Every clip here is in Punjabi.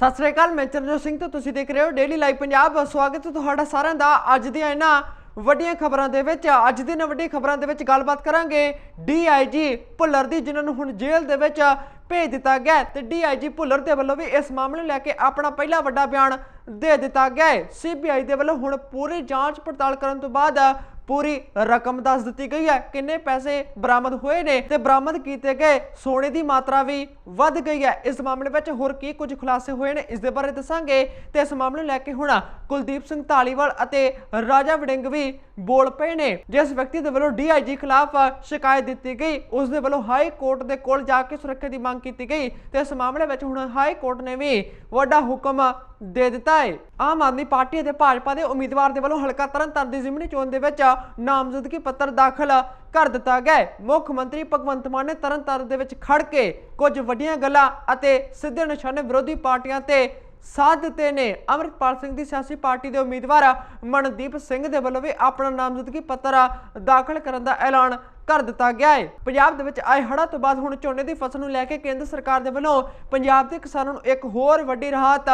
ਸਤਿ ਸ੍ਰੀ ਅਕਾਲ, ਮੈਂ ਚਰਨਜੋਤ ਸਿੰਘ ਤੇ ਤੁਸੀਂ ਦੇਖ ਰਹੇ ਹੋ ਡੇਲੀ ਲਾਈਵ ਪੰਜਾਬ ਸਵਾਗਤ ਹੈ ਤੁਹਾਡਾ ਸਾਰਿਆਂ ਦਾ ਅੱਜ ਦੀਆਂ ਇਹਨਾਂ ਵੱਡੀਆਂ ਖਬਰਾਂ ਦੇ ਵਿੱਚ। ਅੱਜ ਦੀਆਂ ਵੱਡੀਆਂ ਖਬਰਾਂ ਦੇ ਵਿੱਚ ਗੱਲਬਾਤ ਕਰਾਂਗੇ ਡੀਆਈਜੀ ਭੁੱਲਰ ਦੀ, ਜਿਨ੍ਹਾਂ ਨੂੰ ਹੁਣ ਜੇਲ੍ਹ ਦੇ ਵਿੱਚ ਭੇਜ ਦਿੱਤਾ ਗਿਆ ਹੈ। ਤੇ ਡੀਆਈਜੀ ਭੁੱਲਰ ਦੇ ਵੱਲੋਂ ਵੀ ਇਸ ਮਾਮਲੇ ਨੂੰ ਲੈ ਕੇ ਆਪਣਾ ਪਹਿਲਾ ਵੱਡਾ ਬਿਆਨ ਦੇ ਦਿੱਤਾ ਗਿਆ ਹੈ। ਸੀਬੀਆਈ ਦੇ ਵੱਲੋਂ ਹੁਣ ਪੂਰੀ ਜਾਂਚ ਪੜਤਾਲ ਕਰਨ ਤੋਂ ਬਾਅਦ ਪੂਰੀ ਰਕਮ ਦੱਸ ਦਿੱਤੀ ਗਈ ਹੈ। ਕਿੰਨੇ ਪੈਸੇ ਬਰਾਮਦ ਹੋਏ ਨੇ ਤੇ ਬਰਾਮਦ ਕੀਤੇ ਗਏ ਸੋਨੇ ਦੀ ਮਾਤਰਾ ਵੀ ਵੱਧ ਗਈ ਹੈ। ਇਸ ਮਾਮਲੇ ਵਿੱਚ ਹੋਰ ਕੀ ਕੁਝ ਖੁਲਾਸੇ ਹੋਏ ਨੇ, ਇਸ ਦੇ ਬਾਰੇ ਦੱਸਾਂਗੇ। ਤੇ ਇਸ ਮਾਮਲੇ ਨੂੰ ਲੈ ਕੇ ਹੁਣ ਕੁਲਦੀਪ ਸਿੰਘ ਧਾਲੀਵਾਲ ਅਤੇ ਰਾਜਾ ਵੜਿੰਗ ਵੀ ਬੋਲ ਪਏ ਨੇ, ਜਿਸ ਵਿਅਕਤੀ ਦੇ ਵੱਲੋਂ ਡੀਆਈਜੀ ਖਿਲਾਫ ਸ਼ਿਕਾਇਤ ਦਿੱਤੀ ਗਈ। ਉਸ ਦੇ ਵੱਲੋਂ ਹਾਈ ਕੋਰਟ ਦੇ ਕੋਲ ਜਾ ਕੇ ਸੁਰੱਖਿਆ ਦੀ ਮੰਗ ਕੀਤੀ ਗਈ ਤੇ ਇਸ ਮਾਮਲੇ ਵਿੱਚ ਹੁਣ ਹਾਈ ਕੋਰਟ ਨੇ ਵੀ ਵੱਡਾ ਹੁਕਮ ਦੇ ਦਿੱਤਾ ਹੈ। ਆਮ ਆਦਮੀ ਪਾਰਟੀ ਅਤੇ ਭਾਜਪਾ ਦੇ ਉਮੀਦਵਾਰ ਦੇ ਵੱਲੋਂ ਹਲਕਾ ਤਰਨਤਾਰਨ ਦੀ ਜ਼ਿਮਨੀ ਚੋਣ ਦੇ ਵਿੱਚ ਨਾਮਜ਼ਦਗੀ ਪੱਤਰ ਦਾਖਲ ਕਰ ਦਿੱਤਾ ਗਿਆ ਮੁੱਖ ਮੰਤਰੀ ਭਗਵੰਤ ਮਾਨ ਨੇ ਤਰਨਤਾਰਨ ਦੇ ਵਿੱਚ ਖੜ ਕੇ ਕੁਝ ਵੱਡੀਆਂ ਗੱਲਾਂ ਅਤੇ ਸਿੱਧੇ ਨਿਸ਼ਾਨੇ ਵਿਰੋਧੀ ਪਾਰਟੀਆਂ ਤੇ ਸਾਧ ਦਿੱਤੇ ਨੇ। ਅਮਰਿਤਪਾਲ ਸਿੰਘ ਦੀ ਸਿਆਸੀ ਪਾਰਟੀ ਦੇ ਉਮੀਦਵਾਰ ਮਨਦੀਪ ਸਿੰਘ ਦੇ ਵੱਲੋਂ ਵੀ ਆਪਣਾ ਨਾਮਜ਼ਦਗੀ ਪੱਤਰ ਦਾਖਲ ਕਰਨ ਦਾ ਐਲਾਨ ਕਰ ਦਿੱਤਾ ਗਿਆ ਹੈ। ਪੰਜਾਬ ਦੇ ਵਿੱਚ ਆਏ ਹੜ੍ਹਾਂ ਤੋਂ ਬਾਅਦ ਹੁਣ ਝੋਨੇ ਦੀ ਫਸਲ ਨੂੰ ਲੈ ਕੇ ਕੇਂਦਰ ਸਰਕਾਰ ਦੇ ਵੱਲੋਂ ਪੰਜਾਬ ਦੇ ਕਿਸਾਨਾਂ ਨੂੰ ਇੱਕ ਹੋਰ ਵੱਡੀ ਰਾਹਤ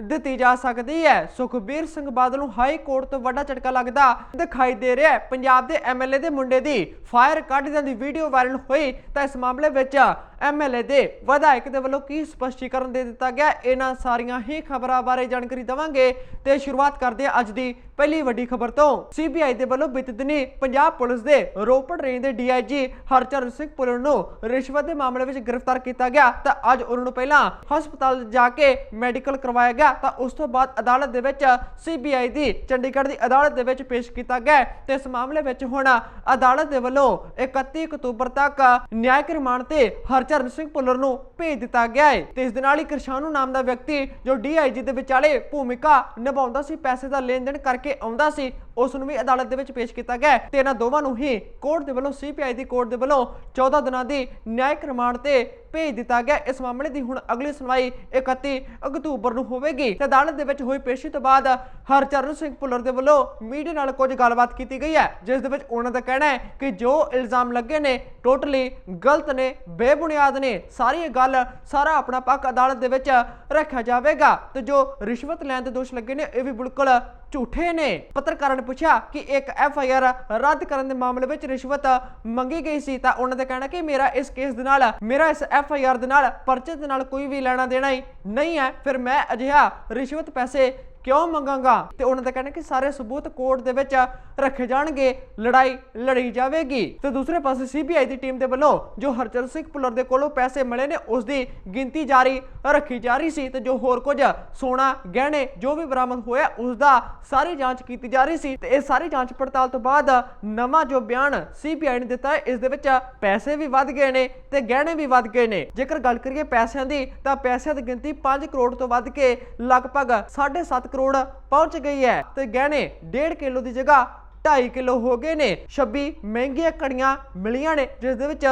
ਦਿੱਤੀ ਜਾ ਸਕਦੀ ਹੈ। ਸੁਖਬੀਰ ਸਿੰਘ ਬਾਦਲ ਨੂੰ ਹਾਈ ਕੋਰਟ ਤੋਂ ਵੱਡਾ ਝਟਕਾ ਲੱਗਦਾ ਦਿਖਾਈ ਦੇ ਰਿਹਾ ਹੈ। ਪੰਜਾਬ ਦੇ ਐਮਐਲਏ ਦੇ ਮੁੰਡੇ ਦੀ ਫਾਇਰ ਕੱਢਦਿਆਂ ਦੀ ਵੀਡੀਓ ਵਾਇਰਲ ਹੋਈ ਤਾਂ ਇਸ ਮਾਮਲੇ ਵਿੱਚ ਐਮਐਲਏ ਦੇ ਵਿਧਾਇਕ ਦੇ ਵੱਲੋਂ ਕੀ ਸਪਸ਼ਟੀਕਰਨ ਦੇ ਦਿੱਤਾ ਗਿਆ? ਇਹਨਾਂ ਸਾਰੀਆਂ ਹੀ ਖਬਰਾਂ ਬਾਰੇ ਜਾਣਕਾਰੀ ਦਵਾਂਗੇ ਤੇ ਸ਼ੁਰੂਆਤ ਕਰਦੇ ਹਾਂ ਅੱਜ ਦੀ ਪਹਿਲੀ ਵੱਡੀ ਖਬਰ ਤੋਂ। ਸੀਬੀਆਈ ਦੇ ਵੱਲੋਂ ਬੀਤੇ ਪੰਜਾਬ ਪੁਲਿਸ ਦੇ ਰੋਪੜ ਰੇਂਜ ਦੇ ਡੀਆਈਜੀ ਹਰਚਰਨ ਸਿੰਘ ਪੁਲਰ ਨੂੰ ਰਿਸ਼ਵਤ ਦੇ ਮਾਮਲੇ ਵਿੱਚ ਗ੍ਰਿਫਤਾਰ ਕੀਤਾ ਗਿਆ। ਤਾਂ ਅੱਜ ਉਹਨਾਂ ਨੂੰ ਪਹਿਲਾਂ ਹਸਪਤਾਲ ਜਾ ਕੇ ਮੈਡੀਕਲ ਕਰਵਾਇਆ ਗਿਆ। ਤਾਂ ਉਸ ਤੋਂ ਬਾਅਦ ਅਦਾਲਤ ਦੇ ਵਿੱਚ ਸੀਬੀਆਈ ਦੀ ਚੰਡੀਗੜ੍ਹ ਦੀ ਅਦਾਲਤ ਦੇ ਵਿੱਚ ਪੇਸ਼ ਕੀਤਾ ਗਿਆ ਤੇ ਇਸ ਮਾਮਲੇ ਵਿੱਚ ਹੁਣ ਅਦਾਲਤ ਦੇ ਵੱਲੋਂ 31 ਅਕਤੂਬਰ ਤੱਕ ਨਿਆਇਕ ਰਿਮਾਂਡ ਤੇ ਚਰਨ ਸਿੰਘ ਭੁੱਲਰ ਨੂੰ ਭੇਜ ਦਿੱਤਾ ਗਿਆ ਹੈ ਤੇ ਇਸ ਦੇ ਨਾਲ ਹੀ ਕਿਰਸ਼ਾਨੂ ਨਾਮ ਦਾ ਵਿਅਕਤੀ ਜੋ ਡੀਆਈਜੀ ਦੇ ਵਿਚਾਲੇ ਭੂਮਿਕਾ ਨਿਭਾਉਂਦਾ ਸੀ, ਪੈਸੇ ਦਾ ਲੈਣ ਦੇਣ ਕਰਕੇ ਆਉਂਦਾ ਸੀ ਉਸ ਨੂੰ ਵੀ ਅਦਾਲਤ ਦੇ ਵਿੱਚ ਪੇਸ਼ ਕੀਤਾ ਗਿਆ ਤੇ ਇਹਨਾਂ ਦੋਵਾਂ ਨੂੰ ਹੀ ਕੋਰਟ ਦੇ ਵੱਲੋਂ ਸੀਪੀਆਈ ਦੀ ਕੋਰਟ ਦੇ ਵੱਲੋਂ 14 ਦਿਨਾਂ ਦੀ ਨਿਆਇਕ ਰਿਮਾਂਡ ਤੇ ਭੇਜ ਦਿੱਤਾ ਗਿਆ ਇਸ ਮਾਮਲੇ ਦੀ ਹੁਣ ਅਗਲੀ ਸੁਣਵਾਈ 31 ਅਕਤੂਬਰ ਨੂੰ ਹੋਵੇਗੀ। ਤੇ ਅਦਾਲਤ ਦੇ ਵਿੱਚ ਹੋਈ ਪੇਸ਼ੀ ਤੋਂ ਬਾਅਦ ਹਰਚਰਨ ਸਿੰਘ ਭੁੱਲਰ ਦੇ ਵੱਲੋਂ ਮੀਡੀਆ ਨਾਲ ਕੁਝ ਗੱਲਬਾਤ ਕੀਤੀ ਗਈ ਹੈ, ਜਿਸ ਦੇ ਵਿੱਚ ਉਹਨਾਂ ਦਾ ਕਹਿਣਾ ਹੈ ਕਿ ਜੋ ਇਲਜ਼ਾਮ ਲੱਗੇ ਨੇ, ਟੋਟਲੀ ਗਲਤ ਨੇ, ਬੇਬੁਨਿਆਦ ਨੇ, ਸਾਰੀ ਇਹ ਗੱਲ ਸਾਰਾ ਆਪਣਾ ਪੱਖ ਅਦਾਲਤ ਦੇ ਵਿੱਚ ਰੱਖਿਆ ਜਾਵੇਗਾ। ਤੇ ਜੋ ਰਿਸ਼ਵਤ ਲੈਣ ਦੇ ਦੋਸ਼ ਲੱਗੇ ਨੇ, ਇਹ ਵੀ ਬਿਲਕੁਲ ਝੂਠੇ ਨੇ। ਪੱਤਰਕਾਰਾਂ ਨੇ ਪੁੱਛਿਆ ਕਿ ਇੱਕ ਐਫ ਆਈ ਆਰ ਰੱਦ ਕਰਨ ਦੇ ਮਾਮਲੇ ਵਿੱਚ ਰਿਸ਼ਵਤ ਮੰਗੀ ਗਈ ਸੀ ਤਾਂ ਉਹਨਾਂ ਦਾ ਕਹਿਣਾ ਕਿ ਮੇਰਾ ਇਸ ਕੇਸ ਦੇ ਨਾਲ, ਮੇਰਾ ਇਸ ਐਫ ਆਈ ਆਰ ਦੇ ਨਾਲ ਪਰਚੇ ਦੇ ਨਾਲ ਕੋਈ ਵੀ ਲੈਣਾ ਦੇਣਾ ਹੀ ਨਹੀਂ ਹੈ। ਫਿਰ ਮੈਂ ਅਜਿਹਾ ਰਿਸ਼ਵਤ ਪੈਸੇ ਕਿਉਂ ਮੰਗਾਂਗਾ? ਤੇ ਉਹਨਾਂ ਦਾ ਕਹਿਣਾ ਕਿ ਸਾਰੇ ਸਬੂਤ ਕੋਰਟ ਦੇ ਵਿੱਚ ਰੱਖੇ ਜਾਣਗੇ, ਲੜਾਈ ਲੜੀ ਜਾਵੇਗੀ। ਤੇ ਦੂਸਰੇ ਪਾਸੇ ਸੀਬੀਆਈ ਦੀ ਟੀਮ ਦੇ ਵੱਲੋਂ ਜੋ ਹਰਚਰਨ ਸਿੰਘ ਪੁਲਰ ਦੇ ਕੋਲੋਂ ਪੈਸੇ ਮਿਲੇ ਨੇ, ਉਸ ਦੀ ਗਿਣਤੀ ਜਾਰੀ ਰੱਖੀ ਜਾ ਰਹੀ ਸੀ ਤੇ ਜੋ ਹੋਰ ਕੁਝ ਸੋਨਾ, ਗਹਿਣੇ ਜੋ ਵੀ ਬਰਾਮਦ ਹੋਇਆ, ਉਸ ਦਾ ਸਾਰੀ ਜਾਂਚ ਕੀਤੀ ਜਾ ਰਹੀ ਸੀ। ਤੇ ਇਹ ਸਾਰੀ ਜਾਂਚ ਪੜਤਾਲ ਤੋਂ ਬਾਅਦ ਨਵਾਂ ਜੋ ਬਿਆਨ ਸੀਬੀਆਈ ਨੇ ਦਿੱਤਾ ਹੈ, ਇਸ ਦੇ ਵਿੱਚ ਪੈਸੇ ਵੀ ਵੱਧ ਗਏ ਨੇ ਤੇ ਗਹਿਣੇ ਵੀ ਵੱਧ ਗਏ ਨੇ। ਜੇਕਰ ਗੱਲ ਕਰੀਏ ਪੈਸਿਆਂ ਦੀ, ਤਾਂ ਪੈਸਿਆਂ ਦੀ ਗਿਣਤੀ 5 ਕਰੋੜ ਤੋਂ ਵੱਧ ਕੇ ਲਗਭਗ 7.5 ਕਰੋੜ ਪਹੁੰਚ ਗਈ ਹੈ ਤੇ ਗਹਿਣੇ 1.5 ਕਿਲੋ ਦੀ ਜਗ੍ਹਾ 2.5 ਕਿਲੋ ਹੋ ਗਏ ਨੇ। 26 ਮਹਿੰਗੀਆਂ ਘੜੀਆਂ ਮਿਲੀਆਂ ਨੇ, ਜਿਸ ਦੇ ਵਿੱਚ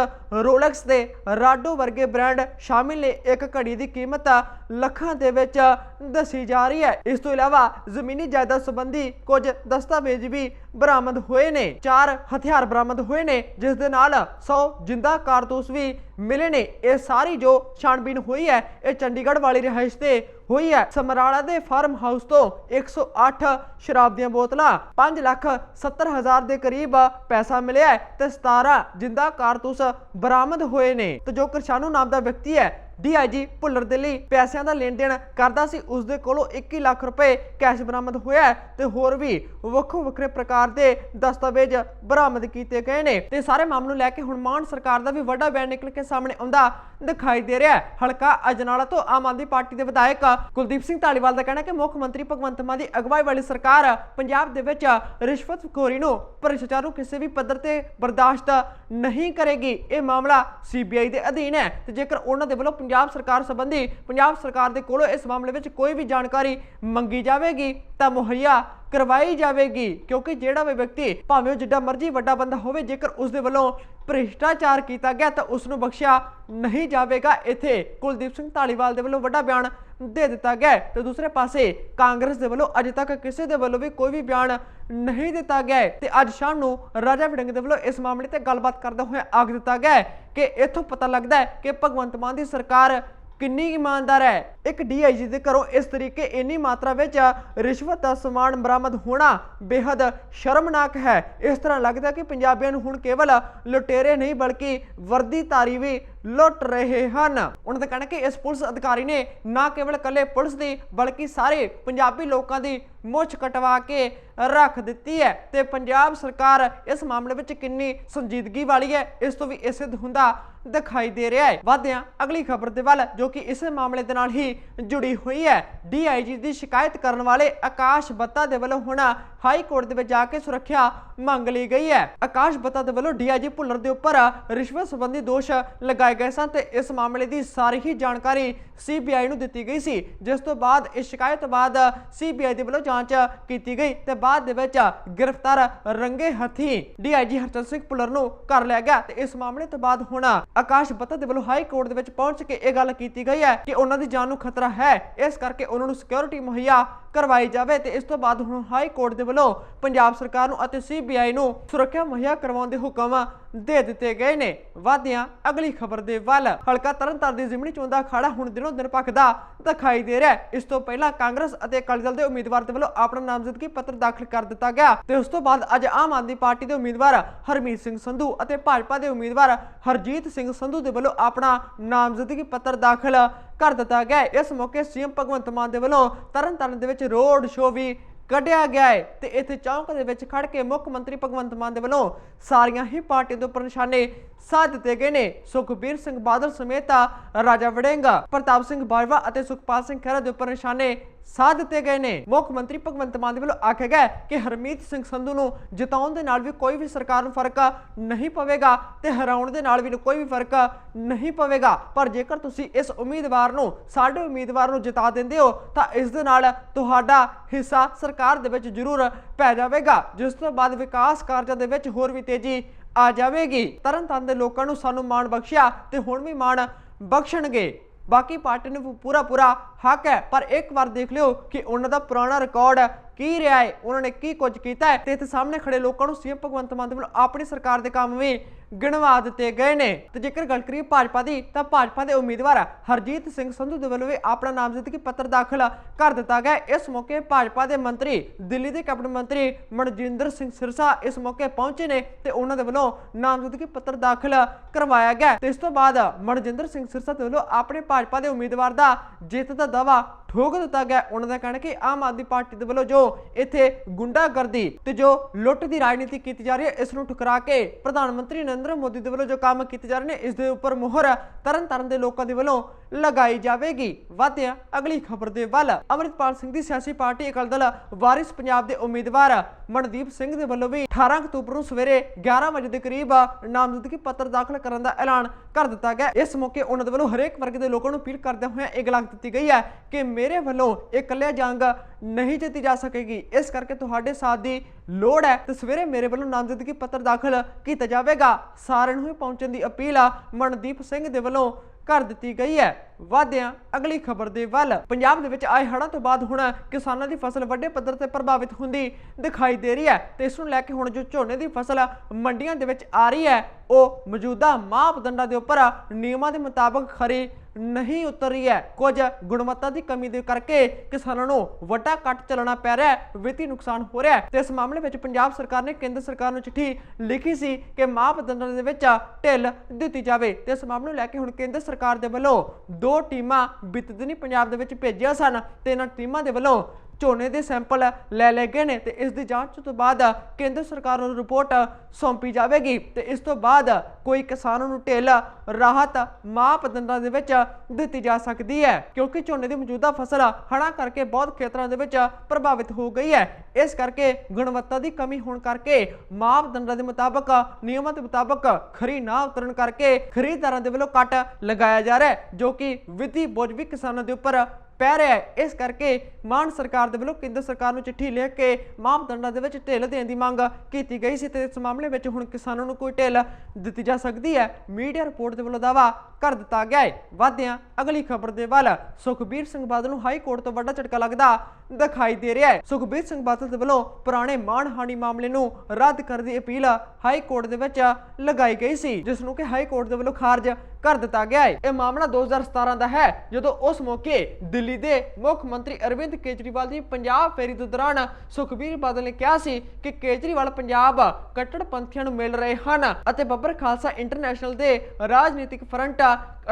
ਰੋਲੈਕਸ ਦੇ ਰਾਡੋ ਵਰਗੇ ਬ੍ਰਾਂਡ ਸ਼ਾਮਿਲ ਨੇ। ਇੱਕ ਘੜੀ ਦੀ ਕੀਮਤ ਲੱਖਾਂ ਦੇ ਵਿੱਚ ਦੱਸੀ ਜਾ ਰਹੀ ਹੈ। ਇਸ ਤੋਂ ਇਲਾਵਾ ਜ਼ਮੀਨੀ ਜਾਇਦਾਦ ਸੰਬੰਧੀ ਕੁਝ ਦਸਤਾਵੇਜ਼ ਵੀ ਬਰਾਮਦ ਹੋਏ ਨੇ, ਚਾਰ ਹਥਿਆਰ ਬਰਾਮਦ ਹੋਏ ਨੇ, ਜਿਸ ਦੇ ਨਾਲ 100 ਜਿੰਦਾ ਕਾਰਤੂਸ ਵੀ ਮਿਲੇ ਨੇ। ਇਹ ਸਾਰੀ ਜੋ ਛਾਣਬੀਨ ਹੋਈ ਹੈ, ਇਹ ਚੰਡੀਗੜ੍ਹ ਵਾਲੀ ਰਿਹਾਇਸ਼ ਤੇ ਹੋਈ ਹੈ। ਸਮਰਾਲਾ ਦੇ ਫਾਰਮ ਹਾਊਸ ਤੋਂ 108 ਸ਼ਰਾਬ ਦੀਆਂ ਬੋਤਲਾਂ 5 ਲੱਖ 70 ਹਜ਼ਾਰ ਦੇ ਕਰੀਬ ਪੈਸਾ ਮਿਲਿਆ ਤੇ 17 ਜਿੰਦਾ ਕਾਰਤੂਸ ਬਰਾਮਦ ਹੋਏ ਨੇ। ਤੇ ਜੋ ਕਿਰਸ਼ਾਨੂ ਨਾਮ ਦਾ ਵਿਅਕਤੀ ਹੈ ਡੀਆਈਜੀ ਭੁੱਲਰ ਦੇ ਲਈ ਪੈਸਿਆਂ ਦਾ ਲੈਣ ਦੇਣ ਕਰਦਾ ਸੀ। ਉਸ ਦੇ ਕੋਲੋਂ 21 ਲੱਖ ਰੁਪਏ ਕੈਸ਼ ਬਰਾਮਦ ਹੋਇਆ ਹੈ ਤੇ ਹੋਰ ਵੀ ਵੱਖੋ ਵੱਖਰੇ ਪ੍ਰਕਾਰ ਦੇ ਦਸਤਾਵੇਜ਼ ਬਰਾਮਦ ਕੀਤੇ ਗਏ ਨੇ। ਤੇ ਸਾਰੇ ਮਾਮਲੇ ਨੂੰ ਲੈ ਕੇ ਹੁਣ ਮਾਨ ਸਰਕਾਰ ਦਾ ਵੀ ਵੱਡਾ ਬਿਆਨ ਨਿਕਲ ਕੇ ਸਾਹਮਣੇ ਆਉਂਦਾ ਦਿਖਾਈ ਦੇ ਰਿਹਾ ਹੈ। ਹਲਕਾ ਅਜਨਾਲਾ ਤੋਂ ਆਮ ਆਦਮੀ ਪਾਰਟੀ ਦੇ ਵਿਧਾਇਕ ਕੁਲਦੀਪ ਸਿੰਘ ਧਾਲੀਵਾਲ ਦਾ ਕਹਿਣਾ ਹੈ ਕਿ ਮੁੱਖ ਮੰਤਰੀ ਭਗਵੰਤ ਮਾਨ ਦੀ ਅਗਵਾਈ ਵਾਲੀ ਸਰਕਾਰ ਪੰਜਾਬ ਦੇ ਵਿੱਚ ਰਿਸ਼ਵਤਖੋਰੀ ਨੂੰ ਭ੍ਰਿਸ਼ਟਾਚਾਰ ਨੂੰ ਕਿਸੇ ਵੀ ਪੱਧਰ ਤੇ ਬਰਦਾਸ਼ਤ ਨਹੀਂ ਕਰੇਗੀ। ਇਹ ਮਾਮਲਾ ਸੀਬੀਆਈ ਦੇ ਅਧੀਨ ਹੈ ਤੇ ਜੇਕਰ ਉਹਨਾਂ ਦੇ ਵੱਲੋਂ ਪੰਜਾਬ ਸਰਕਾਰ ਸੰਬੰਧੀ ਪੰਜਾਬ ਸਰਕਾਰ ਦੇ ਕੋਲੋਂ ਇਸ ਮਾਮਲੇ ਵਿੱਚ ਕੋਈ ਵੀ ਜਾਣਕਾਰੀ ਮੰਗੀ ਜਾਵੇਗੀ, ਤਾਂ ਮੁਹੱਈਆ ਕਰਵਾਈ ਜਾਵੇਗੀ, ਕਿਉਂਕਿ ਜਿਹੜਾ ਵੀ ਵਿਅਕਤੀ ਭਾਵੇਂ ਉਹ ਜਿੱਡਾ ਮਰਜ਼ੀ ਵੱਡਾ ਬੰਦਾ ਹੋਵੇ, ਜੇਕਰ ਉਸ ਦੇ ਵੱਲੋਂ ਭ੍ਰਿਸ਼ਟਾਚਾਰ ਕੀਤਾ ਗਿਆ, ਤਾਂ ਉਸ ਨੂੰ ਬਖਸ਼ਿਆ ਨਹੀਂ ਜਾਵੇਗਾ। ਇੱਥੇ ਕੁਲਦੀਪ ਸਿੰਘ ਢਾਲੀਵਾਲ ਦੇ ਵੱਲੋਂ ਵੱਡਾ ਬਿਆਨ ਦੇ ਦਿੱਤਾ ਗਿਆ ਹੈ ਤੇ ਦੂਸਰੇ ਪਾਸੇ ਕਾਂਗਰਸ ਦੇ ਵੱਲੋਂ ਅਜੇ ਤੱਕ ਕਿਸੇ ਦੇ ਵੱਲੋਂ ਵੀ ਕੋਈ ਵੀ ਬਿਆਨ ਨਹੀਂ ਦਿੱਤਾ ਗਿਆ ਹੈ। ਤੇ ਅੱਜ ਸ਼ਾਮ ਨੂੰ ਰਾਜਾ ਵੜਿੰਗ ਦੇ ਵੱਲੋਂ ਇਸ ਮਾਮਲੇ ਤੇ ਗੱਲਬਾਤ ਕਰਦੇ ਹੋਇਆ ਆਖ ਦਿੱਤਾ ਗਿਆ ਕਿ ਇੱਥੋਂ ਪਤਾ ਲੱਗਦਾ ਹੈ ਕਿ ਭਗਵੰਤ ਮਾਨ ਦੀ ਸਰਕਾਰ ਕਿੰਨੀ ਇਮਾਨਦਾਰ ਹੈ? ਇੱਕ ਡੀਆਈਜੀ ਦੇ ਘਰੋਂ ਇਸ ਤਰੀਕੇ ਇੰਨੀ ਮਾਤਰਾ ਵਿੱਚ ਰਿਸ਼ਵਤ ਦਾ ਸਮਾਨ ਬਰਾਮਦ ਹੋਣਾ ਬੇहद ਸ਼ਰਮਨਾਕ ਹੈ। ਇਸ ਤਰ੍ਹਾਂ ਲੱਗਦਾ ਕਿ ਪੰਜਾਬੀਆਂ ਨੂੰ ਹੁਣ ਕੇਵਲ ਲੁਟੇਰੇ ਨਹੀਂ, ਬਲਕਿ ਵਰਦੀਧਾਰੀ ਵੀ ਲੁੱਟ ਰਹੇ ਹਨ। ਉਹਨਾਂ ਦਾ ਕਹਿਣਾ ਕਿ ਇਸ ਪੁਲਿਸ ਅਧਿਕਾਰੀ ਨੇ ਨਾ ਕੇਵਲ ਕੱਲੇ ਪੁਲਿਸ ਦੀ, ਬਲਕਿ ਸਾਰੇ ਪੰਜਾਬੀ ਲੋਕਾਂ ਦੀ ਮੁੱਛ ਕਟਵਾ ਕੇ ਰੱਖ ਦਿੱਤੀ ਹੈ। ਤੇ ਪੰਜਾਬ ਸਰਕਾਰ ਇਸ ਮਾਮਲੇ ਵਿੱਚ ਕਿੰਨੀ ਸੰਜੀਦਗੀ ਵਾਲੀ ਹੈ, ਇਸ ਤੋਂ ਵੀ ਇਸੇ ਹੁੰਦਾ ਦਿਖਾਈ ਦੇ ਰਿਹਾ ਹੈ। ਵਾਧਿਆਂ, ਅਗਲੀ ਖਬਰ ਦੇ ਵੱਲ, ਜੋ ਕਿ ਇਸੇ ਮਾਮਲੇ ਦੇ ਨਾਲ ਹੀ ਜੁੜੀ ਹੋਈ ਹੈ। ਡੀਆਈਜੀ ਦੀ ਸ਼ਿਕਾਇਤ ਕਰਨ ਵਾਲੇ ਆਕਾਸ਼ ਬੱਤਾ ਦੇ ਵੱਲੋਂ ਹੁਣ ਹਾਈ ਕੋਰਟ ਦੇ ਵਿੱਚ ਜਾ ਕੇ ਸੁਰੱਖਿਆ ਮੰਗ ਲਈ ਗਈ ਹੈ। ਆਕਾਸ਼ ਬੱਤਾ ਦੇ ਵੱਲੋਂ ਡੀਆਈਜੀ ਭੁੱਲਰ ਦੇ ਉੱਪਰ ਰਿਸ਼ਵਤ ਸੰਬੰਧੀ ਦੋਸ਼ ਲਗਾਏ ਗਏ ਸਨ ਤੇ ਇਸ ਮਾਮਲੇ ਦੀ ਸਾਰੀ ਹੀ ਜਾਣਕਾਰੀ ਸੀਬੀਆਈ ਨੂੰ ਦਿੱਤੀ ਗਈ ਸੀ, ਜਿਸ ਤੋਂ ਬਾਅਦ ਇਸ ਸ਼ਿਕਾਇਤ ਬਾਅਦ ਸੀਬੀਆਈ ਦੇ ਵੱਲੋਂ ਜਾਂਚ ਕੀਤੀ ਗਈ ਤੇ ਬਾਅਦ ਦੇ ਵਿੱਚ ਗ੍ਰਿਫਤਾਰ ਰੰਗੇ ਹੱਥੀ ਡੀਆਈਜੀ ਹਰਚੰਦ ਸਿੰਘ ਭੁੱਲਰ ਨੂੰ ਕਰ ਲਿਆ ਗਿਆ ਤੇ ਇਸ ਮਾਮਲੇ ਤੋਂ ਬਾਅਦ ਹੁਣ ਆਕਾਸ਼ ਬਤਾ ਦੇ ਵੱਲੋਂ ਹਾਈ ਕੋਰਟ ਦੇ ਵਿੱਚ ਪਹੁੰਚ ਕੇ ਇਹ ਗੱਲ ਕੀਤੀ ਗਈ ਹੈ ਕਿ ਉਹਨਾਂ ਦੀ ਜਾਨ ਨੂੰ ਖਤਰਾ ਹੈ। ਇਸ ਕਰਕੇ ਉਹਨਾਂ ਨੂੰ ਸਿਕਿਉਰਿਟੀ ਮੁਹੱਈਆ ਕਰਵਾਈ ਜਾਵੇ ਤੇ ਇਸ ਤੋਂ ਬਾਅਦ ਹੁਣ ਹਾਈ ਕੋਰਟ ਦੇ ਵੱਲੋਂ ਪੰਜਾਬ ਸਰਕਾਰ ਨੂੰ ਅਤੇ ਸੀਬੀਆਈ ਨੂੰ ਸੁਰੱਖਿਆ ਮੁਹੱਈਆ ਕਰਵਾਉਣ ਦੇ ਹੁਕਮ ਦੇ ਦਿੱਤੇ ਗਏ ਨੇ। ਵਾਧਿਆਂ ਅਗਲੀ ਖਬਰ ਦੇ ਵੱਲ। ਹਲਕਾ ਤਰਨਤਾਰਨ ਦੀ ਜ਼ਿਮਨੀ ਚੋਣ ਦਾ ਅਖਾੜਾ ਹੁਣ ਦਿਨੋਂ ਦਿਨ ਭਖਦਾ ਦਿਖਾਈ ਦੇ ਰਿਹਾ ਇਸ ਤੋਂ ਪਹਿਲਾਂ ਕਾਂਗਰਸ ਅਤੇ ਅਕਾਲੀ ਦਲ ਦੇ ਉਮੀਦਵਾਰ ਦੇ ਵੱਲੋਂ ਆਪਣਾ ਨਾਮਜ਼ਦਗੀ ਪੱਤਰ ਦਾਖਲ ਕਰ ਦਿੱਤਾ ਗਿਆ ਤੇ ਉਸ ਤੋਂ ਬਾਅਦ ਅੱਜ ਆਮ ਆਦਮੀ ਪਾਰਟੀ ਦੇ ਉਮੀਦਵਾਰ ਹਰਮੀਤ ਸਿੰਘ ਸੰਧੂ ਅਤੇ ਭਾਜਪਾ ਦੇ ਉਮੀਦਵਾਰ ਹਰਜੀਤ ਸਿੰਘ ਸੰਧੂ ਦੇ ਵੱਲੋਂ ਆਪਣਾ ਨਾਮਜ਼ਦਗੀ ਪੱਤਰ ਦਾਖਲ ਕਰ ਦਿੱਤਾ ਗਿਆ ਹੈ। ਇਸ ਮੌਕੇ ਸੀਐਮ ਭਗਵੰਤ ਮਾਨ ਦੇ ਵੱਲੋਂ ਤਰਨਤਾਰਨ ਦੇ ਵਿੱਚ ਰੋਡ ਸ਼ੋਅ ਵੀ ਕੱਢਿਆ ਗਿਆ ਹੈ ਤੇ ਇੱਥੇ ਚੌਂਕ ਦੇ ਵਿੱਚ ਖੜ ਕੇ ਮੁੱਖ ਮੰਤਰੀ ਭਗਵੰਤ ਮਾਨ ਦੇ ਵੱਲੋਂ ਸਾਰੀਆਂ ਹੀ ਪਾਰਟੀਆਂ ਦੇ ਉੱਪਰ ਨਿਸ਼ਾਨੇ ਸਾਧ ਦਿੱਤੇ ਗਏ ਨੇ ਸੁਖਬੀਰ ਸਿੰਘ ਬਾਦਲ ਸਮੇਤ ਰਾਜਾ ਵੜਿੰਗਾ, ਪ੍ਰਤਾਪ ਸਿੰਘ ਬਾਜਵਾ ਅਤੇ ਸੁਖਪਾਲ ਸਿੰਘ ਖਹਿਰਾ ਦੇ ਉੱਪਰ ਨਿਸ਼ਾਨੇ ਸਾਧ ਦਿੱਤੇ ਗਏ ਨੇ। ਮੁੱਖ ਮੰਤਰੀ ਭਗਵੰਤ ਮਾਨ ਦੇ ਵੱਲੋਂ ਆਖਿਆ ਗਿਆ ਕਿ ਹਰਮੀਤ ਸਿੰਘ ਸੰਧੂ ਨੂੰ ਜਿਤਾਉਣ ਦੇ ਨਾਲ ਵੀ ਕੋਈ ਵੀ ਸਰਕਾਰ ਨੂੰ ਫ਼ਰਕ ਨਹੀਂ ਪਵੇਗਾ ਤੇ ਹਰਾਉਣ ਦੇ ਨਾਲ ਵੀ ਕੋਈ ਵੀ ਫ਼ਰਕ ਨਹੀਂ ਪਵੇਗਾ। ਪਰ ਜੇਕਰ ਤੁਸੀਂ ਇਸ ਉਮੀਦਵਾਰ ਨੂੰ, ਸਾਡੇ ਉਮੀਦਵਾਰ ਨੂੰ ਜਿਤਾ ਦਿੰਦੇ ਹੋ, ਤਾਂ ਇਸ ਦੇ ਨਾਲ ਤੁਹਾਡਾ ਹਿੱਸਾ ਸਰਕਾਰ ਦੇ ਵਿੱਚ ਜ਼ਰੂਰ ਪੈ ਜਾਵੇਗਾ, ਜਿਸ ਤੋਂ ਬਾਅਦ ਵਿਕਾਸ ਕਾਰਜਾਂ ਦੇ ਵਿੱਚ ਹੋਰ ਵੀ ਤੇਜ਼ੀ ਆ ਜਾਵੇਗੀ। ਤਰਨਤਾਰਨ ਦੇ ਲੋਕਾਂ ਨੂੰ ਸਾਨੂੰ ਮਾਣ ਬਖਸ਼ਿਆ ਤੇ ਹੁਣ ਵੀ ਮਾਣ ਬਖਸ਼ਣਗੇ। ਬਾਕੀ ਪਾਰਟੀ ਨੂੰ ਪੂਰਾ ਪੂਰਾ ਹੱਕ ਹੈ। ਪਰ ਇੱਕ ਵਾਰ ਦੇਖ ਲਿਓ ਕਿ ਉਹਨਾਂ ਦਾ ਪੁਰਾਣਾ ਰਿਕਾਰਡ ਕੀ ਰਿਹਾ ਹੈ? ਉਹਨਾਂ ਨੇ ਕੀ ਕੁਝ ਕੀਤਾ ਹੈ? ਤੇ ਇੱਥੇ ਸਾਹਮਣੇ ਖੜੇ ਲੋਕਾਂ ਨੂੰ ਸੀਐਮ ਭਗਵੰਤ ਮਾਨ ਦੇ ਵੱਲੋਂ ਆਪਣੀ ਸਰਕਾਰ ਦੇ ਕੰਮ ਵੀ ਗਿਣਵਾ ਦਿੱਤੇ ਗਏ ਨੇ। ਤੇ ਜੇਕਰ ਗੱਲ ਕਰੀਏ ਭਾਜਪਾ ਦੀ, ਤਾਂ ਭਾਜਪਾ ਦੇ ਉਮੀਦਵਾਰ ਹਰਜੀਤ ਸਿੰਘ ਸੰਧੂ ਦੇ ਵੱਲੋਂ ਵੀ ਆਪਣਾ ਨਾਮਜ਼ਦਗੀ ਪੱਤਰ ਦਾਖਲ ਕਰ ਦਿੱਤਾ ਗਿਆ ਇਸ ਮੌਕੇ ਭਾਜਪਾ ਦੇ ਮੰਤਰੀ, ਦਿੱਲੀ ਦੇ ਕੈਬਨਿਟ ਮੰਤਰੀ ਮਨਜਿੰਦਰ ਸਿੰਘ ਸਿਰਸਾ ਇਸ ਮੌਕੇ ਪਹੁੰਚੇ ਨੇ ਤੇ ਉਹਨਾਂ ਦੇ ਵੱਲੋਂ ਨਾਮਜ਼ਦਗੀ ਪੱਤਰ ਦਾਖਲ ਕਰਵਾਇਆ ਗਿਆ ਤੇ ਇਸ ਤੋਂ ਬਾਅਦ ਮਨਜਿੰਦਰ ਸਿੰਘ ਸਿਰਸਾ ਦੇ ਵੱਲੋਂ ਆਪਣੇ ਭਾਜਪਾ ਦੇ ਉਮੀਦਵਾਰ ਦਾ ਜਿੱਤ ਦਾ ਦਾਵਾ ਠੋਕ ਦਿੱਤਾ ਗਿਆ। ਉਹਨਾਂ ਦਾ ਕਹਿਣਾ ਕਿ ਆਮ ਆਦਮੀ ਪਾਰਟੀ ਦੇ ਵੱਲੋਂ ਜੋ ਇੱਥੇ ਗੁੰਡਾਗਰਦੀ ਤੇ ਜੋ ਲੁੱਟ ਦੀ ਰਾਜਨੀਤੀ ਕੀਤੀ ਜਾ ਰਹੀ ਹੈ, ਇਸ ਨੂੰ ਠੁਕਰਾ ਕੇ ਪ੍ਰਧਾਨ ਮੰਤਰੀ ਨਰਿੰਦਰ ਮੋਦੀ ਦੇ ਵੱਲੋਂ ਜੋ ਕੰਮ ਕੀਤੇ ਜਾ ਰਹੇ ਨੇ, ਇਸ ਦੇ ਉੱਪਰ ਮੋਹਰ ਤਰਨ ਤਾਰਨ ਦੇ ਲੋਕਾਂ ਦੇ ਵੱਲੋਂ ਲਗਾਈ ਜਾਵੇਗੀ। ਵਾਧਿਆਂ, ਅਗਲੀ ਖਬਰ ਦੇ ਵੱਲ, ਅਮਰਿਤਪਾਲ ਸਿੰਘ ਦੀ ਸਿਆਸੀ ਪਾਰਟੀ ਅਕਾਲੀ ਦਲ ਵਾਰਿਸ ਪੰਜਾਬ ਦੇ ਉਮੀਦਵਾਰ ਮਨਦੀਪ ਸਿੰਘ ਦੇ ਵੱਲੋਂ ਵੀ 18 ਅਕਤੂਬਰ ਨੂੰ ਸਵੇਰੇ 11 ਵਜੇ ਦੇ ਕਰੀਬ ਨਾਮਜ਼ਦਗੀ ਪੱਤਰ ਦਾਖਲ ਕਰਨ ਦਾ ਐਲਾਨ ਕਰ ਦਿੱਤਾ ਗਿਆ। ਇਸ ਮੌਕੇ ਉਹਨਾਂ ਦੇ ਵੱਲੋਂ ਹਰੇਕ ਵਰਗ ਦੇ ਲੋਕਾਂ ਨੂੰ ਅਪੀਲ ਕਰਦਿਆਂ ਹੋਇਆਂ ਇਹ ਗੱਲ ਦਿੱਤੀ ਗਈ ਹੈ ਕਿ ਮੇਰੇ ਵੱਲੋਂ ਇਹ ਇਕੱਲੇ ਜੰਗ ਨਹੀਂ ਜਿੱਤੀ ਜਾ ਸਕੇਗੀ। ਇਸ ਕਰਕੇ ਤੁਹਾਡੇ ਸਾਥ ਦੀ ਲੋੜ ਹੈ ਤੇ ਸਵੇਰੇ ਮੇਰੇ ਵੱਲੋਂ ਨਾਮਜ਼ਦਗੀ ਪੱਤਰ ਦਾਖਲ ਕੀਤਾ ਜਾਵੇਗਾ। ਸਾਰਿਆਂ ਨੂੰ ਹੀ ਪਹੁੰਚਣ ਦੀ ਅਪੀਲ ਆ। ਮਨਦੀਪ ਸਿੰਘ ਦੇ ਵੱਲੋਂ ਕਰ ਦਿੱਤੀ ਗਈ ਹੈ। ਵਾਧਿਆਂ, ਅਗਲੀ ਖਬਰ ਦੇ ਵੱਲ। ਪੰਜਾਬ ਦੇ ਵਿੱਚ ਆਏ ਹੜ੍ਹਾਂ ਤੋਂ ਬਾਅਦ ਹੁਣ ਕਿਸਾਨਾਂ ਦੀ ਫਸਲ ਵੱਡੇ ਪੱਧਰ ਤੇ ਪ੍ਰਭਾਵਿਤ ਹੁੰਦੀ ਦਿਖਾਈ ਦੇ ਰਹੀ ਹੈ ਤੇ ਇਸ ਨੂੰ ਲੈ ਕੇ ਹੁਣ ਜੋ ਝੋਨੇ ਦੀ ਫਸਲ ਮੰਡੀਆਂ ਦੇ ਵਿੱਚ ਆ ਰਹੀ ਹੈ, ਉਹ ਮੌਜੂਦਾ ਮਾਪਦੰਡਾਂ ਦੇ ਉੱਪਰ ਨਿਯਮਾਂ ਦੇ ਮੁਤਾਬਕ ਖਰੀ ਨਹੀਂ ਉਤਰ ਹੈ। ਕੁਝ ਗੁਣਵੱਤਾ ਦੀ ਕਮੀ ਦੇ ਕਰਕੇ ਕਿਸਾਨਾਂ ਨੂੰ ਵੱਡਾ ਕੱਟ ਚੱਲਣਾ ਪੈ ਰਿਹਾ ਹੈ। ਵਿੱਤੀ ਨੁਕਸਾਨ ਹੋ ਰਿਹਾ ਹੈ। ਤੇ ਇਸ ਮਾਮਲੇ ਵਿੱਚ ਪੰਜਾਬ ਸਰਕਾਰ ਨੇ ਕੇਂਦਰ ਸਰਕਾਰ ਨੂੰ ਚਿੱਠੀ ਲਿਖੀ ਸੀ ਕਿ ਮਾਪਦੰਡਾਂ ਦੇ ਵਿੱਚ ਢਿੱਲ ਦਿੱਤੀ ਜਾਵੇ। ਤੇ ਇਸ ਮਾਮਲੇ ਨੂੰ ਲੈ ਕੇ ਹੁਣ ਕੇਂਦਰ ਸਰਕਾਰ ਦੇ ਵੱਲੋਂ ਦੋ ਟੀਮਾਂ ਬਿਤਦਨੀ ਪੰਜਾਬ ਦੇ ਵਿੱਚ ਭੇਜੀਆਂ ਸਨ। ਤੇ ਇਹਨਾਂ ਟੀਮਾਂ ਦੇ ਵੱਲੋਂ ਝੋਨੇ ਦੇ ਸੈਂਪਲ ਲੈ ਲਏ ਗਏ ਨੇ ਤੇ ਇਸ ਦੀ ਜਾਂਚ ਤੋਂ ਬਾਅਦ ਕੇਂਦਰ ਸਰਕਾਰ ਨੂੰ ਰਿਪੋਰਟ ਸੌਂਪੀ ਜਾਵੇਗੀ ਤੇ ਇਸ ਤੋਂ ਬਾਅਦ ਕੋਈ ਕਿਸਾਨਾਂ ਨੂੰ ਢਿੱਲ, ਰਾਹਤ ਮਾਪਦੰਡਾਂ ਦੇ ਵਿੱਚ ਦਿੱਤੀ ਜਾ ਸਕਦੀ ਹੈ, ਕਿਉਂਕਿ ਝੋਨੇ ਦੀ ਮੌਜੂਦਾ ਫਸਲ ਹੜ੍ਹਾਂ ਕਰਕੇ ਬਹੁਤ ਖੇਤਰਾਂ ਦੇ ਵਿੱਚ ਪ੍ਰਭਾਵਿਤ ਹੋ ਗਈ ਹੈ। ਇਸ ਕਰਕੇ ਗੁਣਵੱਤਾ ਦੀ ਕਮੀ ਹੋਣ ਕਰਕੇ ਮਾਪਦੰਡਾਂ ਦੇ ਮੁਤਾਬਕ ਨਿਯਮਾਂ ਦੇ ਮੁਤਾਬਕ ਖਰੀ ਨਾ ਉਤਰਨ ਕਰਕੇ ਖਰੀਦਦਾਰਾਂ ਦੇ ਵੱਲੋਂ ਕੱਟ ਲਗਾਇਆ ਜਾ ਰਿਹਾ ਹੈ, ਜੋ ਕਿ ਵਿੱਤੀ ਬੋਝ ਵੀ ਕਿਸਾਨਾਂ ਦੇ ਉੱਪਰ ਪੈ ਰਿਹਾ ਹੈ। ਇਸ ਕਰਕੇ ਮਾਨ ਸਰਕਾਰ ਦੇ ਵੱਲੋਂ ਕੇਂਦਰ ਸਰਕਾਰ ਨੂੰ ਚਿੱਠੀ ਲਿਖ ਕੇ ਮਾਪਦੰਡਾਂ ਦੇ ਵਿੱਚ ਢਿੱਲ ਦੇਣ ਦੀ ਮੰਗ ਕੀਤੀ ਗਈ ਸੀ ਤੇ ਇਸ ਮਾਮਲੇ ਵਿੱਚ ਹੁਣ ਕਿਸਾਨਾਂ ਨੂੰ ਕੋਈ ਢਿੱਲ ਦਿੱਤੀ ਜਾ ਸਕਦੀ ਹੈ। ਮੀਡੀਆ ਰਿਪੋਰਟ ਦੇ ਵੱਲੋਂ ਦਾਵਾ ਕਰ ਦਿੱਤਾ ਗਿਆ ਹੈ ਵਾਧਿਆਂ ਅਗਲੀ ਖਬਰ ਦੇ ਵੱਲ ਸੁਖਬੀਰ ਸਿੰਘ ਬਾਦਲ ਨੂੰ ਹਾਈ ਕੋਰਟ ਤੋਂ ਵੱਡਾ ਝਟਕਾ ਲੱਗਦਾ ਦਿਖਾਈ ਦੇ ਰਿਹਾ ਹੈ ਸੁਖਬੀਰ ਸਿੰਘ ਬਾਦਲ ਦੇ ਵੱਲੋਂ ਪੁਰਾਣੇ ਮਾਣਹਾਨੀ ਮਾਮਲੇ ਨੂੰ ਰੱਦ ਕਰਨ ਦੀ ਅਪੀਲ ਹਾਈ ਕੋਰਟ ਦੇ ਵਿੱਚ ਲਗਾਈ ਗਈ ਸੀ, ਜਿਸ ਨੂੰ ਕਿ ਹਾਈ ਕੋਰਟ ਦੇ ਵੱਲੋਂ ਖਾਰਜ ਕਰ ਦਿੱਤਾ ਗਿਆ ਹੈ ਇਹ ਮਾਮਲਾ 2017 ਦਾ ਹੈ, ਜਦੋਂ ਉਸ ਮੌਕੇ ਦਿੱਲੀ ਦੇ ਮੁੱਖ ਮੰਤਰੀ ਅਰਵਿੰਦ ਕੇਜਰੀਵਾਲ ਦੀ ਪੰਜਾਬ ਫੇਰੀ ਦੇ ਦੌਰਾਨ ਸੁਖਬੀਰ ਬਾਦਲ ਨੇ ਕਿਹਾ ਸੀ ਕਿ ਕੇਜਰੀਵਾਲ ਪੰਜਾਬ ਕੱਟੜਪੰਥੀਆਂ ਨੂੰ ਮਿਲ ਰਹੇ ਹਨ ਅਤੇ ਬੱਬਰ ਖਾਲਸਾ ਇੰਟਰਨੈਸ਼ਨਲ ਦੇ ਰਾਜਨੀਤਿਕ ਫਰੰਟ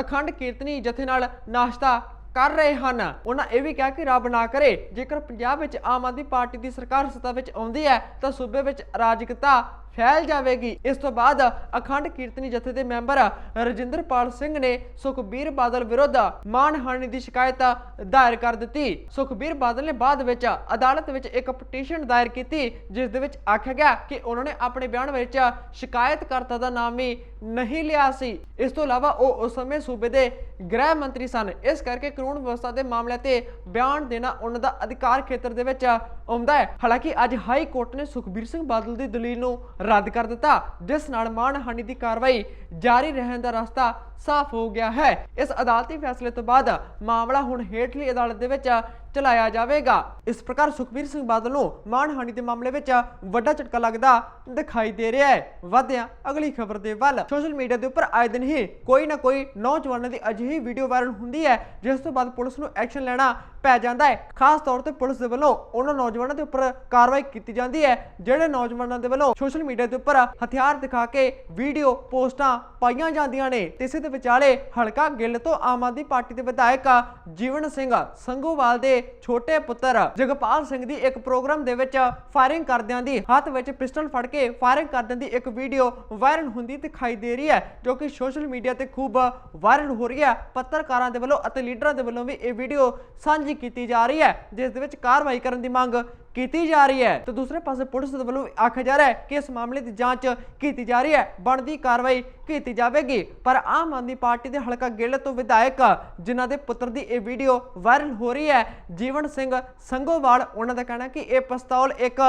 ਅਖੰਡ ਕੀਰਤਨੀ ਜਥੇ ਨਾਲ ਨਾਸ਼ਤਾ ਕਰ ਰਹੇ ਹਨ, ਉਹਨਾਂ ਇਹ ਵੀ ਕਿਹਾ ਕਿ ਰੱਬ ਨਾ ਕਰੇ। ਜੇਕਰ ਪੰਜਾਬ ਵਿੱਚ ਆਮ ਆਦਮੀ ਪਾਰਟੀ ਦੀ ਸਰਕਾਰ ਸੱਤਾ ਵਿੱਚ ਆਉਂਦੀ ਹੈ, ਤਾਂ ਸੂਬੇ ਵਿੱਚ ਅਰਾਜਕਤਾ ਫੈਲ ਜਾਵੇਗੀ। ਇਸ ਤੋਂ ਬਾਅਦ ਅਖੰਡ ਕੀਰਤਨੀ ਜਥੇ ਦੇ ਮੈਂਬਰ ਰਜਿੰਦਰਪਾਲ ਸਿੰਘ ਨੇ ਸੁਖਬੀਰ ਬਾਦਲ ਵਿਰੁੱਧ ਮਾਨਹਾਨੀ ਦੀ ਸ਼ਿਕਾਇਤ ਦਾਇਰ ਕਰ ਦਿੱਤੀ। ਸੁਖਬੀਰ ਬਾਦਲ ਨੇ ਬਾਅਦ ਵਿੱਚ ਅਦਾਲਤ ਵਿੱਚ ਇੱਕ ਪਟੀਸ਼ਨ ਦਾਇਰ ਕੀਤੀ, ਜਿਸ ਦੇ ਵਿੱਚ ਆਖਿਆ ਗਿਆ ਕਿ ਉਹਨਾਂ ਨੇ ਆਪਣੇ ਬਿਆਨ ਵਿੱਚ ਸ਼ਿਕਾਇਤਕਰਤਾ ਦਾ ਨਾਮ ਵੀ ਨਹੀਂ ਲਿਆ ਸੀ। ਇਸ ਤੋਂ ਇਲਾਵਾ ਉਹ ਉਸ ਸਮੇਂ ਸੂਬੇ ਦੇ ਗ੍ਰਹਿ ਮੰਤਰੀ ਸਨ। ਇਸ ਕਰਕੇ ਕਾਨੂੰਨ ਵਿਵਸਥਾ ਦੇ ਮਾਮਲਿਆਂ ਤੇ ਬਿਆਨ ਦੇਣਾ ਉਹਨਾਂ ਦਾ ਅਧਿਕਾਰ ਖੇਤਰ ਦੇ ਵਿੱਚ ਆਉਂਦਾ ਹੈ। ਹਾਲਾਂਕਿ ਅੱਜ ਹਾਈ ਕੋਰਟ ਨੇ ਸੁਖਬੀਰ ਸਿੰਘ ਬਾਦਲ ਦੀ ਦਲੀਲ ਨੂੰ ਰੱਦ ਕਰ ਦਿੱਤਾ, ਜਿਸ ਨਾਲ ਮਾਣਹਾਨੀ ਦੀ ਕਾਰਵਾਈ ਜਾਰੀ ਰਹਿਣ ਦਾ ਰਸਤਾ ਸਾਫ਼ ਹੋ ਗਿਆ ਹੈ। ਇਸ ਅਦਾਲਤੀ ਫੈਸਲੇ ਤੋਂ ਬਾਅਦ ਮਾਮਲਾ ਹੁਣ ਹੇਠਲੀ ਅਦਾਲਤ ਦੇ ਵਿੱਚ ਚਲਾਇਆ ਜਾਵੇਗਾ। ਇਸ ਪ੍ਰਕਾਰ ਸੁਖਬੀਰ ਸਿੰਘ ਬਾਦਲ ਨੂੰ ਮਾਣਹਾਨੀ ਦੇ ਮਾਮਲੇ ਵਿੱਚ ਵੱਡਾ ਝਟਕਾ ਲੱਗਦਾ ਦਿਖਾਈ ਦੇ ਰਿਹਾ ਹੈ। ਵਧਿਆ ਅਗਲੀ ਖਬਰ ਦੇ ਵੱਲ ਸੋਸ਼ਲ ਮੀਡੀਆ ਦੇ ਉੱਪਰ ਆਏ ਦਿਨ ਹੀ ਕੋਈ ਨਾ ਕੋਈ ਨੌਜਵਾਨਾਂ ਦੀ ਅਜਿਹੀ ਵੀਡੀਓ ਵਾਇਰਲ ਹੁੰਦੀ ਹੈ, ਜਿਸ ਤੋਂ ਬਾਅਦ ਪੁਲਿਸ ਨੂੰ ਐਕਸ਼ਨ ਲੈਣਾ ਪੈ ਜਾਂਦਾ ਹੈ। ਖਾਸ ਤੌਰ ਤੇ ਪੁਲਿਸ ਦੇ ਵੱਲੋਂ ਉਹਨਾਂ ਨੌਜਵਾਨਾਂ ਦੇ ਉੱਪਰ ਕਾਰਵਾਈ ਕੀਤੀ ਜਾਂਦੀ ਹੈ, ਜਿਹੜੇ ਨੌਜਵਾਨਾਂ ਦੇ ਵੱਲੋਂ ਸੋਸ਼ਲ ਮੀਡੀਆ ਦੇ ਉੱਪਰ ਹਥਿਆਰ ਦਿਖਾ ਕੇ ਵੀਡੀਓ ਪੋਸਟਾਂ ਪਾਈਆਂ ਜਾਂਦੀਆਂ ਨੇ। ਤੇ ਇਸੇ ਦੇ ਵਿਚਾਲੇ ਹਲਕਾ ਗਿੱਲ ਤੋਂ ਆਮ ਆਦਮੀ ਪਾਰਟੀ ਦੇ ਵਿਧਾਇਕ ਜੀਵਨ ਸਿੰਘ ਸੰਗੋਵਾਲ ਦੇ ਛੋਟੇ ਪੁੱਤਰ ਜਗਪਾਲ ਸਿੰਘ ਦੀ ਇੱਕ ਪ੍ਰੋਗਰਾਮ ਦੇ ਵਿੱਚ ਫਾਇਰਿੰਗ ਕਰਦਿਆਂ ਦੀ ਹੱਥ ਵਿੱਚ ਪਿਸਟਲ ਫੜ ਕੇ ਫਾਇਰਿੰਗ ਕਰਦਿਆਂ ਦੀ ਇੱਕ ਵੀਡੀਓ ਵਾਇਰਲ ਹੁੰਦੀ ਦਿਖਾਈ ਦੇ ਰਹੀ ਹੈ, ਜੋ ਕਿ ਸੋਸ਼ਲ ਮੀਡੀਆ ਤੇ ਖੂਬ ਵਾਇਰਲ ਹੋ ਰਹੀ ਹੈ। ਪੱਤਰਕਾਰਾਂ ਦੇ ਵੱਲੋਂ ਅਤੇ ਲੀਡਰਾਂ ਦੇ ਵੱਲੋਂ ਵੀ ਇਹ ਵੀਡੀਓ ਸਾਂਝੀ ਕੀਤੀ ਜਾ ਰਹੀ ਹੈ, ਜਿਸ ਦੇ ਵਿੱਚ ਕਾਰਵਾਈ ਕਰਨ ਦੀ ਮੰਗ ਕੀਤੀ ਜਾ ਰਹੀ ਹੈ। ਤੇ ਦੂਸਰੇ ਪਾਸੇ ਪੁਲਿਸ ਦੇ ਵੱਲੋਂ ਆਖਿਆ ਜਾ ਰਿਹਾ ਹੈ ਕਿ ਇਸ ਮਾਮਲੇ ਦੀ ਜਾਂਚ ਕੀਤੀ ਜਾ ਰਹੀ ਹੈ, ਬਣਦੀ ਕਾਰਵਾਈ ਕੀਤੀ ਜਾਵੇਗੀ। ਪਰ ਆਮ ਆਦਮੀ ਪਾਰਟੀ ਦੇ ਹਲਕਾ ਗਿੱਲ ਤੋਂ ਵਿਧਾਇਕ, ਜਿਨ੍ਹਾਂ ਦੇ ਪੁੱਤਰ ਦੀ ਇਹ ਵੀਡੀਓ ਵਾਇਰਲ ਹੋ ਰਹੀ ਹੈ, ਜੀਵਨ ਸਿੰਘ ਸੰਗੋਵਾਲ, ਉਹਨਾਂ ਦਾ ਕਹਿਣਾ ਕਿ ਇਹ ਪਿਸਤੌਲ ਇੱਕ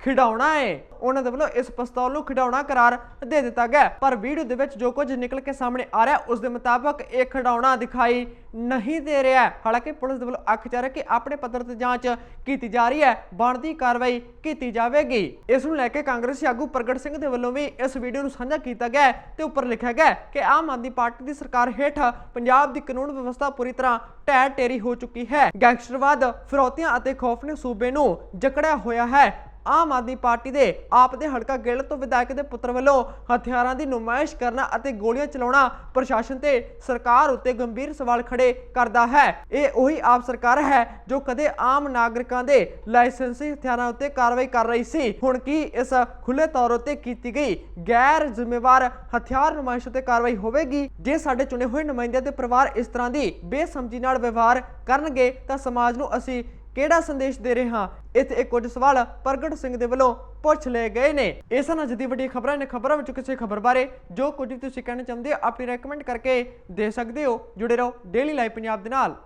ਖਿਡੌਣਾ ਹੈ ਉਹਨਾਂ ਦੇ ਵੱਲੋਂ ਇਸ ਪਿਸਤੌਲ ਨੂੰ ਖਿਡੌਣਾ ਕਰਾਰ ਦੇ ਦਿੱਤਾ ਗਿਆ। ਪਰ ਵੀਡੀਓ ਦੇ ਵਿੱਚ ਜੋ ਕੁਝ ਨਿਕਲ ਕੇ ਸਾਹਮਣੇ ਆ ਰਿਹਾ, ਉਸ ਦੇ ਮੁਤਾਬਕ ਇਹ ਖਿਡੌਣਾ ਦਿਖਾਈ ਨਹੀਂ ਦੇ ਰਿਹਾ ਹਾਲਾਂਕਿ ਪੁਲਿਸ ਦੇ ਵੱਲੋਂ ਆਖ ਕਿ ਆਪਣੇ ਪੱਧਰ ਤੇ ਜਾਂਚ ਕੀਤੀ ਜਾ ਰਹੀ ਹੈ। ਬਣਦੀ ਕਾਰਵਾਈ ਕੀਤੀ ਜਾਵੇਗੀ। ਇਸ ਨੂੰ ਲੈ ਕੇ ਕਾਂਗਰਸੀ ਆਗੂ ਪ੍ਰਗਟ ਸਿੰਘ ਦੇ ਵੱਲੋਂ ਵੀ ਇਸ ਵੀਡੀਓ ਨੂੰ ਸਾਂਝਾ ਕੀਤਾ ਗਿਆ ਤੇ ਉੱਪਰ ਲਿਖਿਆ ਗਿਆ ਕਿ ਆਮ ਆਦਮੀ ਪਾਰਟੀ ਦੀ ਸਰਕਾਰ ਹੇਠ ਪੰਜਾਬ ਦੀ ਕਾਨੂੰਨ ਵਿਵਸਥਾ ਪੂਰੀ ਤਰ੍ਹਾਂ ਢਹਿ ਢੇਰੀ ਹੋ ਚੁੱਕੀ ਹੈ। ਗੈਂਗਸਟਰਵਾਦ, ਫਿਰੌਤੀਆਂ ਅਤੇ ਖੌਫ ਨੇ ਸੂਬੇ ਨੂੰ ਜਕੜਿਆ ਹੋਇਆ ਹੈ। ਆਮ ਆਦਮੀ ਪਾਰਟੀ ਦੇ ਆਪ ਦੇ ਹਲਕਾ ਗਿੱਲ ਤੋਂ ਵਿਧਾਇਕ ਦੇ ਪੁੱਤਰ ਵੱਲੋਂ ਹਥਿਆਰਾਂ ਦੀ ਨੁਮਾਇਸ਼ ਕਰਨਾ ਅਤੇ ਗੋਲੀਆਂ ਚਲਾਉਣਾ ਪ੍ਰਸ਼ਾਸਨ ਤੇ ਸਰਕਾਰ ਉੱਤੇ ਗੰਭੀਰ ਸਵਾਲ ਖੜੇ ਕਰਦਾ ਹੈ। ਇਹ ਉਹੀ ਆਪ ਸਰਕਾਰ ਹੈ ਜੋ ਕਦੇ ਆਮ ਨਾਗਰਿਕਾਂ ਦੇ ਲਾਇਸੈਂਸੀ ਹਥਿਆਰਾਂ ਉੱਤੇ ਕਾਰਵਾਈ ਕਰ ਰਹੀ ਸੀ। ਹੁਣ ਕੀ ਇਸ ਖੁੱਲੇ ਤੌਰ ਉੱਤੇ ਕੀਤੀ ਗਈ ਗੈਰ ਜ਼ਿੰਮੇਵਾਰ ਹਥਿਆਰ ਨੁਮਾਇਸ਼ ਉੱਤੇ ਕਾਰਵਾਈ ਹੋਵੇਗੀ? ਜੇ ਸਾਡੇ ਚੁਣੇ ਹੋਏ ਨੁਮਾਇੰਦਿਆਂ ਦੇ ਪਰਿਵਾਰ ਇਸ ਤਰ੍ਹਾਂ ਦੀ ਬੇਸਮਝੀ ਨਾਲ ਵਿਵਹਾਰ ਕਰਨਗੇ ਤਾਂ ਸਮਾਜ ਨੂੰ ਅਸੀਂ ਕਿਹੜਾ ਸੰਦੇਸ਼ ਦੇ ਰਹੇ ਹਾਂ? ਇੱਥੇ ਇੱਕ ਕੁਝ ਸਵਾਲ ਪ੍ਰਗਟ ਸਿੰਘ ਦੇ ਵੱਲੋਂ ਪੁੱਛ ਲਏ ਗਏ ਨੇ। ਇਸ ਨਾਲ ਦੀ ਵੱਡੀ ਖਬਰਾਂ ਨੇ ਖਬਰਾਂ ਵਿੱਚ ਕਿਸੇ ਖਬਰ ਬਾਰੇ ਜੋ ਕੁਝ ਵੀ ਤੁਸੀਂ ਕਹਿਣਾ ਚਾਹੁੰਦੇ ਹੋ ਆਪਣੀ ਰეკਮੈਂਡ ਕਰਕੇ ਦੇ ਸਕਦੇ ਹੋ। ਜੁੜੇ ਰਹੋ ਡੇਲੀ ਲਾਈਵ ਪੰਜਾਬ ਦੇ ਨਾਲ।